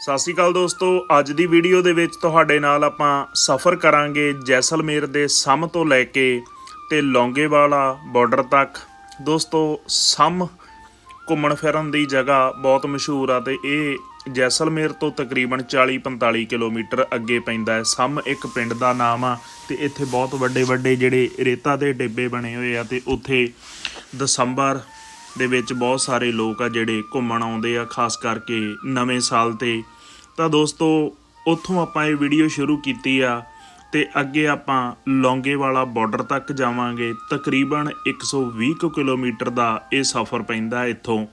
ਸਤਿ ਸ਼੍ਰੀ ਅਕਾਲ ਦੋਸਤੋ, ਅੱਜ ਦੀ ਵੀਡੀਓ ਦੇ ਵਿੱਚ ਤੁਹਾਡੇ ਨਾਲ ਆਪਾਂ ਸਫ਼ਰ ਕਰਾਂਗੇ ਜੈਸਲਮੇਰ ਦੇ ਸਮ ਤੋਂ ਲੈ ਕੇ ਤੇ ਲੌਂਗੇਵਾਲਾ ਬਾਰਡਰ ਤੱਕ। ਦੋਸਤੋ, ਸਮ ਘੁੰਮਣ ਫਿਰਨ ਦੀ ਜਗ੍ਹਾ ਬਹੁਤ ਮਸ਼ਹੂਰ ਆ ਤੇ ਇਹ ਜੈਸਲਮੇਰ ਤੋਂ ਤਕਰੀਬਨ 40-45 ਕਿਲੋਮੀਟਰ ਅੱਗੇ ਪੈਂਦਾ ਹੈ। ਸਮ ਇੱਕ ਪਿੰਡ ਦਾ ਨਾਮ ਆ ਤੇ ਇੱਥੇ ਬਹੁਤ ਵੱਡੇ ਵੱਡੇ ਜਿਹੜੇ ਰੇਤਾ ਦੇ ਡਿੱਬੇ ਬਣੇ ਹੋਏ ਆ ਤੇ ਉੱਥੇ ਦਸੰਬਰ ਦੇ ਵਿੱਚ ਬਹੁਤ ਸਾਰੇ ਲੋਕ ਆ ਜਿਹੜੇ ਘੁੰਮਣ ਆਉਂਦੇ ਆ, ਖਾਸ ਕਰਕੇ ਨਵੇਂ ਸਾਲ ਤੇ। ਤਾਂ ਦੋਸਤੋ, ਉੱਥੋਂ ਆਪਾਂ ਇਹ ਵੀਡੀਓ ਸ਼ੁਰੂ ਕੀਤੀ ਆ ਤੇ ਅੱਗੇ ਆਪਾਂ ਲੌਂਗੇਵਾਲਾ ਬਾਰਡਰ ਤੱਕ ਜਾਵਾਂਗੇ। ਤਕਰੀਬਨ 120 ਕੁ ਕਿਲੋਮੀਟਰ ਦਾ ਇਹ ਸਫ਼ਰ ਪੈਂਦਾ ਇੱਥੋਂ।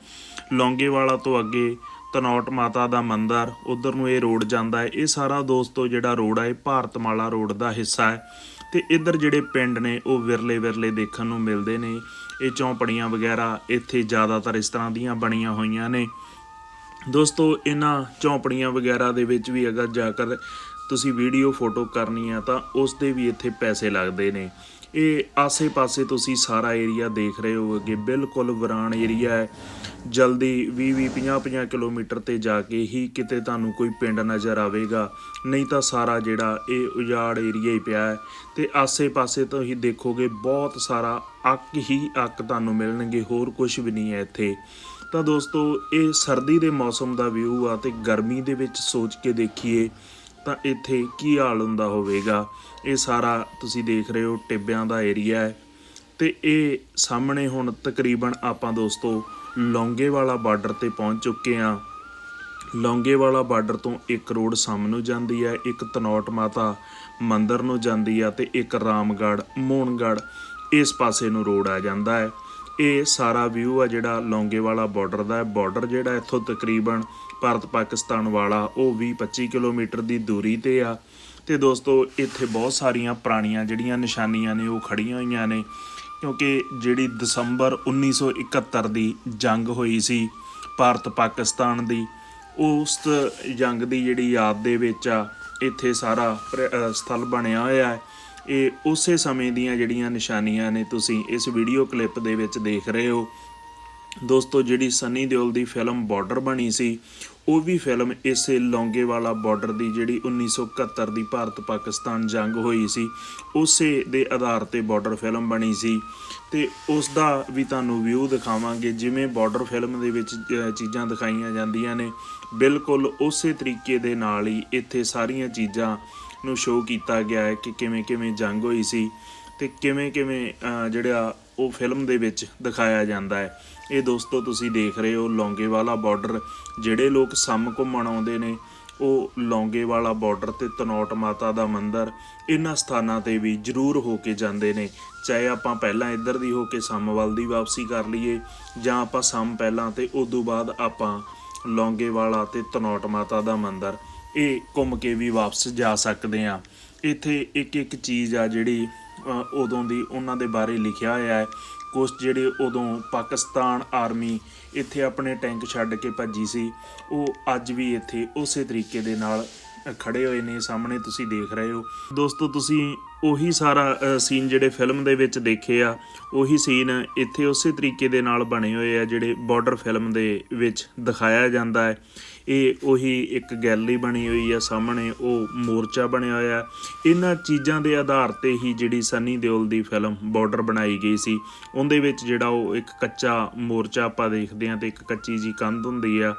ਲੌਂਗੇਵਾਲਾ ਤੋਂ ਅੱਗੇ ਤਨੌਟ ਮਾਤਾ ਦਾ ਮੰਦਿਰ, ਉਧਰ ਨੂੰ ਇਹ ਰੋਡ ਜਾਂਦਾ ਹੈ। ਇਹ ਸਾਰਾ ਦੋਸਤੋ ਜਿਹੜਾ ਰੋਡ ਹੈ ਇਹ ਭਾਰਤਮਾਲਾ ਰੋਡ ਦਾ ਹਿੱਸਾ ਹੈ। ਤੇ ਇੱਧਰ ਜਿਹੜੇ ਪਿੰਡ ਨੇ, ਉਹ ਵਿਰਲੇ ਵਿਰਲੇ ਦੇਖਣ ਨੂੰ ਮਿਲਦੇ ਨੇ। ਇਹ ਚੌਂਪੜੀਆਂ ਵਗੈਰਾ ਇੱਥੇ ਜ਼ਿਆਦਾਤਰ ਇਸ ਤਰ੍ਹਾਂ ਦੀਆਂ ਬਣੀਆਂ ਹੋਈਆਂ ਨੇ। ਦੋਸਤੋ, ਇਹਨਾਂ ਝੌਂਪੜੀਆਂ ਵਗੈਰਾ ਦੇ ਵਿੱਚ ਵੀ ਅਗਰ ਜਾ ਕਰ ਤੁਸੀਂ ਵੀਡੀਓ ਫੋਟੋ ਕਰਨੀ ਆ ਤਾਂ ਉਸ ਦੇ ਵੀ ਇੱਥੇ ਪੈਸੇ ਲੱਗਦੇ ਨੇ। ਇਹ ਆਸੇ-ਪਾਸੇ ਤੁਸੀਂ ਸਾਰਾ ਏਰੀਆ ਦੇਖ ਰਹੇ ਹੋਵੋਗੇ। ਬਿਲਕੁਲ ਵੀਰਾਨ ਏਰੀਆ ਹੈ। ਜਲਦੀ 20-20 50-50 ਕਿਲੋਮੀਟਰ ਤੇ ਜਾ ਕੇ ਹੀ ਕਿਤੇ ਤੁਹਾਨੂੰ ਕੋਈ ਪਿੰਡ ਨਜ਼ਰ ਆਵੇਗਾ। ਨਹੀਂ ਤਾਂ ਸਾਰਾ ਜਿਹੜਾ ਇਹ ਉਜਾੜ ਏਰੀਆ ਹੀ ਪਿਆ ਹੈ। ਤੇ ਆਸੇ-ਪਾਸੇ ਤੋਂ ਹੀ ਦੇਖੋਗੇ ਬਹੁਤ ਸਾਰਾ ਅੱਕ ਹੀ ਅੱਕ ਤੁਹਾਨੂੰ ਮਿਲਣਗੇ। ਹੋਰ ਕੁਝ ਵੀ ਨਹੀਂ ਹੈ ਇੱਥੇ। ਤਾਂ ਦੋਸਤੋ, ਇਹ ਸਰਦੀ ਦੇ ਮੌਸਮ ਦਾ ਵਿਊ ਆ ਤੇ ਗਰਮੀ ਦੇ ਵਿੱਚ ਸੋਚ ਕੇ ਦੇਖੀਏ। ਤਾਂ ਇੱਥੇ ਕੀ ਹਾਲ ਹੁੰਦਾ ਹੋਵੇਗਾ? ਇਹ ਸਾਰਾ ਤੁਸੀਂ ਦੇਖ ਰਹੇ ਹੋ, ਟਿੱਬਿਆਂ ਦਾ ਏਰੀਆ ਹੈ। ਤੇ ਇਹ ਸਾਹਮਣੇ ਹੁਣ ਤਕਰੀਬਨ ਆਪਾਂ ਦੋਸਤੋ ਲੌਂਗੇਵਾਲਾ ਬਾਰਡਰ ਤੇ ਪਹੁੰਚ ਚੁੱਕੇ ਹਾਂ। ਲੌਂਗੇਵਾਲਾ ਬਾਰਡਰ ਤੋਂ ਇੱਕ ਰੋਡ ਸਾਹਮ ਨੂੰ ਜਾਂਦੀ ਹੈ, ਇੱਕ ਤਨੌਟ ਮਾਤਾ ਮੰਦਰ ਨੂੰ ਜਾਂਦੀ ਆ ਤੇ ਇੱਕ ਰਾਮਗੜ੍ਹ, ਮੋਹਨਗੜ੍ਹ ਇਸ ਪਾਸੇ ਨੂੰ ਰੋਡ ਆ ਜਾਂਦਾ ਹੈ। ਇਹ ਸਾਰਾ ਵਿਊ ਆ ਜਿਹੜਾ ਲੌਂਗੇਵਾਲਾ ਬਾਰਡਰ ਦਾ ਹੈ। ਬਾਰਡਰ ਜਿਹੜਾ ਇੱਥੋਂ ਤਕਰੀਬਨ ਭਾਰਤ ਪਾਕਿਸਤਾਨ ਵਾਲਾ, ਉਹ 20-25 ਕਿਲੋਮੀਟਰ ਦੀ ਦੂਰੀ ਤੇ ਆ। ਤੇ ਦੋਸਤੋ, ਇੱਥੇ ਬਹੁਤ ਸਾਰੀਆਂ ਪੁਰਾਣੀਆਂ ਜਿਹੜੀਆਂ ਨਿਸ਼ਾਨੀਆਂ ਨੇ, ਉਹ ਖੜੀਆਂ ਹੋਈਆਂ ਨੇ। ਕਿਉਂਕਿ ਜਿਹੜੀ ਦਸੰਬਰ 1971 ਦੀ ਜੰਗ ਹੋਈ ਸੀ ਭਾਰਤ ਪਾਕਿਸਤਾਨ ਦੀ, ਉਸ ਜੰਗ ਦੀ ਜਿਹੜੀ ਯਾਦ ਦੇ ਵਿੱਚ ਆ, ਇੱਥੇ ਸਾਰਾ ਸਥਲ ਬਣਿਆ ਹੋਇਆ ਹੈ। ਇਹ ਉਸੇ ਸਮੇਂ ਦੀਆਂ ਜਿਹੜੀਆਂ ਨਿਸ਼ਾਨੀਆਂ ਨੇ ਤੁਸੀਂ ਇਸ ਵੀਡੀਓ ਕਲਿੱਪ ਦੇ ਵਿੱਚ ਦੇਖ ਰਹੇ ਹੋ। ਦੋਸਤੋ, ਜਿਹੜੀ ਸਨੀ ਦਿਓਲ ਦੀ ਫਿਲਮ ਬਾਰਡਰ ਬਣੀ ਸੀ, ਉਹ ਵੀ ਫਿਲਮ ਇਸੇ ਲੌਂਗੇਵਾਲਾ ਬਾਰਡਰ ਦੀ ਜਿਹੜੀ 1971 ਦੀ ਭਾਰਤ ਪਾਕਿਸਤਾਨ ਜੰਗ ਹੋਈ ਸੀ, ਉਸੇ ਦੇ ਆਧਾਰ ਤੇ ਬਾਰਡਰ ਫਿਲਮ ਬਣੀ ਸੀ। ਤੇ ਉਸ ਦਾ ਵੀ ਤੁਹਾਨੂੰ ਵਿਊ ਦਿਖਾਵਾਂਗੇ, ਜਿਵੇਂ ਬਾਰਡਰ ਫਿਲਮ ਦੇ ਵਿੱਚ ਚੀਜ਼ਾਂ ਦਿਖਾਈਆਂ ਜਾਂਦੀਆਂ ਨੇ। ਬਿਲਕੁਲ ਉਸੇ ਤਰੀਕੇ ਦੇ ਨਾਲ ਹੀ ਇੱਥੇ ਸਾਰੀਆਂ ਚੀਜ਼ਾਂ ਨੂੰ ਸ਼ੋਅ ਕੀਤਾ ਗਿਆ ਹੈ ਕਿ ਕਿਵੇਂ ਕਿਵੇਂ ਜੰਗ ਹੋਈ ਸੀ ਤੇ ਕਿਵੇਂ ਕਿਵੇਂ ਜਿਹੜਾ ਉਹ ਫਿਲਮ ਦੇ ਵਿੱਚ ਦਿਖਾਇਆ ਜਾਂਦਾ ਹੈ। ਇਹ ਦੋਸਤੋ, ਤੁਸੀਂ ਦੇਖ ਰਹੇ ਹੋ ਲੌਂਗੇਵਾਲਾ ਬਾਰਡਰ ਜਿਹੜੇ ਲੋਕ ਸਮ ਘੁੰਮਣ ਆਉਂਦੇ ਨੇ, ਉਹ ਲੌਂਗੇਵਾਲਾ ਬਾਰਡਰ ਤੇ ਤਨੌਟ ਮਾਤਾ ਦਾ ਮੰਦਿਰ, ਇਹਨਾਂ ਸਥਾਨਾਂ ਤੇ ਵੀ ਜ਼ਰੂਰ ਹੋ ਕੇ ਜਾਂਦੇ ਨੇ। ਚਾਹੇ ਆਪਾਂ ਪਹਿਲਾਂ ਇੱਧਰ ਦੀ ਹੋ ਕੇ ਸਮ ਵੱਲ ਦੀ ਵਾਪਸੀ ਕਰ ਲਈਏ, ਜਾਂ ਆਪਾਂ ਸਮ ਪਹਿਲਾਂ ਤੇ ਤੋਂ ਬਾਅਦ ਆਪਾਂ ਲੌਂਗੇਵਾਲਾ ਤੇ ਤਨੌਟ ਮਾਤਾ ਦਾ ਮੰਦਿਰ। ਇਹ ਘੁੰਮ ਕੇ ਵੀ ਵਾਪਸ ਜਾ ਸਕਦੇ ਆ ਇੱਥੇ ਇੱਕ ਇੱਕ ਚੀਜ਼ ਆ ਜਿਹੜੀ ਉਦੋਂ ਦੀ ਉਹਨਾਂ ਦੇ ਬਾਰੇ ਲਿਖਿਆ ਹੋਇਆ ਹੈ। ਕੁਝ ਜਿਹੜੇ ਉਦੋਂ ਪਾਕਿਸਤਾਨ ਆਰਮੀ ਇੱਥੇ ਆਪਣੇ ਟੈਂਕ ਛੱਡ ਕੇ ਭੱਜੀ ਸੀ ਉਹ ਅੱਜ ਵੀ ਇੱਥੇ ਉਸੇ ਤਰੀਕੇ ਦੇ ਨਾਲ ਅ, ਖੜੇ ਹੋਏ ਨੇ ਸਾਹਮਣੇ ਤੁਸੀਂ ਦੇਖ ਰਹੇ ਹੋ। ਦੋਸਤੋ ਤੁਸੀਂ ਉਹੀ ਸਾਰਾ ਸੀਨ ਜਿਹੜੇ ਫਿਲਮ ਦੇ ਵਿੱਚ ਦੇਖੇ ਆ ਉਹੀ ਸੀਨ ਇੱਥੇ ਉਸੇ ਤਰੀਕੇ ਦੇ ਨਾਲ ਬਣੇ ਹੋਏ ਆ ਜਿਹੜੇ ਬਾਰਡਰ ਫਿਲਮ ਦੇ ਵਿੱਚ ਦਿਖਾਇਆ ਜਾਂਦਾ ਹੈ। ਇਹ ਉਹੀ ਇੱਕ ਗੈਲਰੀ ਬਣੀ ਹੋਈ ਆ ਸਾਹਮਣੇ, ਉਹ ਮੋਰਚਾ ਬਣਿਆ ਹੋਇਆ। ਇਹਨਾਂ ਚੀਜ਼ਾਂ ਦੇ ਆਧਾਰ ਤੇ ਹੀ ਜਿਹੜੀ ਸਨੀ ਦਿਓਲ ਦੀ ਫਿਲਮ ਬਾਰਡਰ ਬਣਾਈ ਗਈ ਸੀ। ਉਹਦੇ ਵਿੱਚ ਜਿਹੜਾ ਉਹ ਇੱਕ ਕੱਚਾ ਮੋਰਚਾ ਆਪਾਂ ਦੇਖਦੇ ਹਾਂ ਤੇ ਇੱਕ ਕੱਚੀ ਜੀ ਕੰਧ ਹੁੰਦੀ ਆ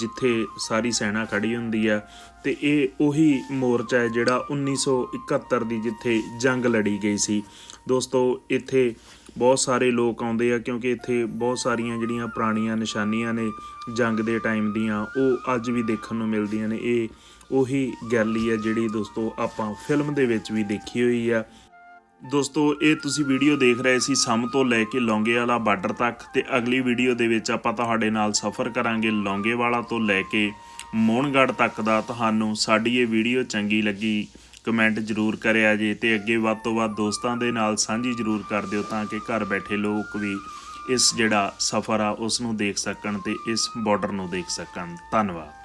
ਜਿੱਥੇ ਸਾਰੀ ਸੈਨਾ ਖੜੀ ਹੁੰਦੀ ਆ। ਤੇ ਇਹ ਉਹੀ ਮੋਰਚਾ ਹੈ ਜਿਹੜਾ 1971 ਦੀ ਜਿੱਥੇ ਜੰਗ ਲੜੀ ਗਈ ਸੀ। ਦੋਸਤੋ, ਇੱਥੇ ਬਹੁਤ ਸਾਰੇ ਲੋਕ ਆਉਂਦੇ ਆ ਕਿਉਂਕਿ ਇੱਥੇ ਬਹੁਤ ਸਾਰੀਆਂ ਜਿਹੜੀਆਂ ਪੁਰਾਣੀਆਂ ਨਿਸ਼ਾਨੀਆਂ ਨੇ ਜੰਗ ਦੇ ਟਾਈਮ ਦੀਆਂ, ਉਹ ਅੱਜ ਵੀ ਦੇਖਣ ਨੂੰ ਮਿਲਦੀਆਂ ਨੇ। ਇਹ ਉਹੀ ਗੈਲੀ ਹੈ ਜਿਹੜੀ ਦੋਸਤੋ ਆਪਾਂ ਫਿਲਮ ਦੇ ਵਿੱਚ ਵੀ ਦੇਖੀ ਹੋਈ ਆ। ਦੋਸਤੋ, ਇਹ ਤੁਸੀਂ ਵੀਡੀਓ ਦੇਖ ਰਹੇ ਸੀ ਸਮ ਤੋਂ ਲੈ ਕੇ ਲੌਂਗੇ ਵਾਲਾ ਬਾਰਡਰ ਤੱਕ ਤੇ ਅਗਲੀ ਵੀਡੀਓ ਦੇ ਵਿੱਚ ਆਪਾਂ ਤੁਹਾਡੇ ਨਾਲ ਸਫ਼ਰ ਕਰਾਂਗੇ ਲੌਂਗੇ ਵਾਲਾ ਤੋਂ ਲੈ ਕੇ ਮੋਹਨਗੜ੍ਹ ਤੱਕ ਦਾ। ਤੁਹਾਨੂੰ ਸਾਡੀ ਇਹ ਵੀਡੀਓ ਚੰਗੀ ਲੱਗੀ ਕਮੈਂਟ ਜ਼ਰੂਰ ਕਰਿਆ ਜੇ ਤੇ ਅੱਗੇ ਵੱਧ ਤੋਂ ਵੱਧ ਦੋਸਤਾਂ ਦੇ ਨਾਲ ਸਾਂਝੀ ਜ਼ਰੂਰ ਕਰ ਦਿਓ ਤਾਂ ਕਿ ਘਰ ਬੈਠੇ ਲੋਕ ਵੀ ਇਸ ਜਿਹੜਾ ਸਫ਼ਰ ਆ, ਉਸ ਨੂੰ ਦੇਖ ਸਕਣ ਤੇ ਇਸ ਬਾਰਡਰ ਨੂੰ ਦੇਖ ਸਕਣ। ਧੰਨਵਾਦ।